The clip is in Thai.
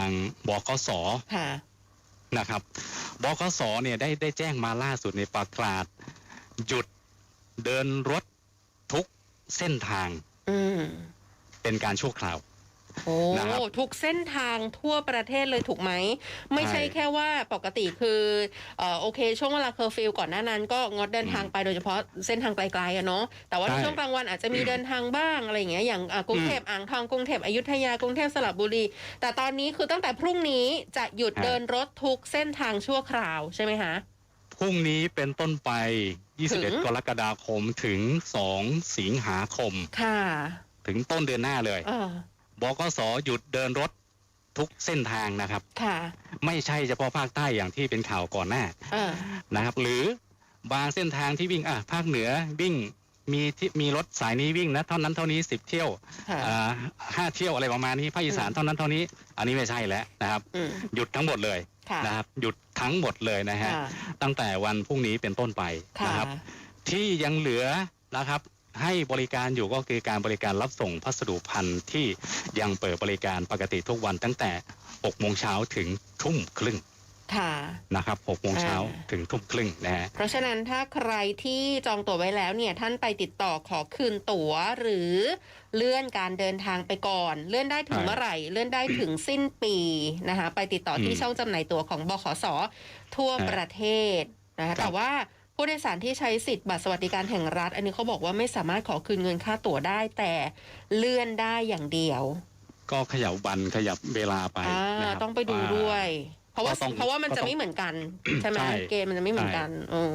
างบกสค่ะนะครับบกสเนี่ยได้ได้แจ้งมาล่าสุดในประกาศหยุดเดินรถทุกเส้นทางอืมเป็นการชั่วคราว โอ้นะครับ ทุกเส้นทางทั่วประเทศเลยถูกไหม ไม่ใช่ใช่แค่ว่าปกติคือเอ่อโอเค ช่วงเวลาเคอร์ฟิวก่อนหน้านั้น ก็งดเดินทางไปโดยเฉพาะเส้นทางไกลๆอะเนาะแต่ว่าในใช่ช่วงกลางวันอาจจะมีเดินทางบ้างอะไรอย่างเงี้ยอย่างอะกรุงเทพอ่างทองกรุงเทพอยุธยากรุงเทพสระบุรี แต่ตอนนี้คือตั้งแต่พรุ่งนี้จะหยุดเดินรถทุกเส้นทางชั่วคราวใช่ไหมคะ พรุ่งนี้เป็นต้นไป ถึง 21 กรกฎาคมถึง 2 สิงหาคม ค่ะถึงต้นเดือนหน้าเลย เออ บกสหยุดเดินรถทุกเส้นทางนะครับ ค่ะ ไม่ใช่เฉพาะภาคใต้อย่างที่เป็นข่าวก่อนหน้าเออ นะครับ หรือบางเส้นทางที่วิ่งอะภาคเหนือวิ่งมีที่มีรถสายนี้วิ่งนะเท่านั้นเท่านี้สิบเที่ยวค่ะ อ่าห้าเที่ยวอะไรประมาณนี้ภาคอีสานอืมเท่านั้นเท่านี้ อันนี้ไม่ใช่แล้วนะครับ อืมหยุดทั้งหมดเลยค่ะนะครับ หยุดทั้งหมดเลยนะฮะค่ะตั้งแต่วันพรุ่งนี้เป็นต้นไปค่ะ นะครับ ที่ยังเหลือนะครับ ให้บริการอยู่ก็คือการบริการรับส่งพัสดุพันธุ์ที่ยังเปิดบริการปกติทุกวันตั้งแต่6โมงเช้าถึงทุ่มครึ่งค่ะนะครับ6โมงเช้าอ่าถึงทุ่มครึ่งนะฮะเพราะฉะนั้นถ้าใครที่จองตั๋วไว้แล้วเนี่ยท่านไปติดต่อขอคืนตั๋วหรือเลื่อนการเดินทางไปก่อน เลื่อนได้ถึงใช่เมื่อไหร่ เลื่อนได้ถึงสิ้นปีนะคะไปติดต่อที่อืมช่องจำหน่ายตั๋วของบขสทั่วครับประเทศนะคะครับแต่ว่า ผู้โดยสารที่ใช้สิทธิ์บัตรสวัสดิการแห่งรัฐ อันนี้เขาบอกว่าไม่สามารถขอคืนเงินค่าตั๋วได้แต่เลื่อนได้อย่างเดียว ก็ขยับวันขยับเวลาไปอ่านะครับต้องไปดูด้วย เพราะว่าก็ต้องเพราะว่ามันก็จะต้องไม่เหมือนกัน ใช่ไหมใช่เกมมันจะไม่เหมือนกันอืม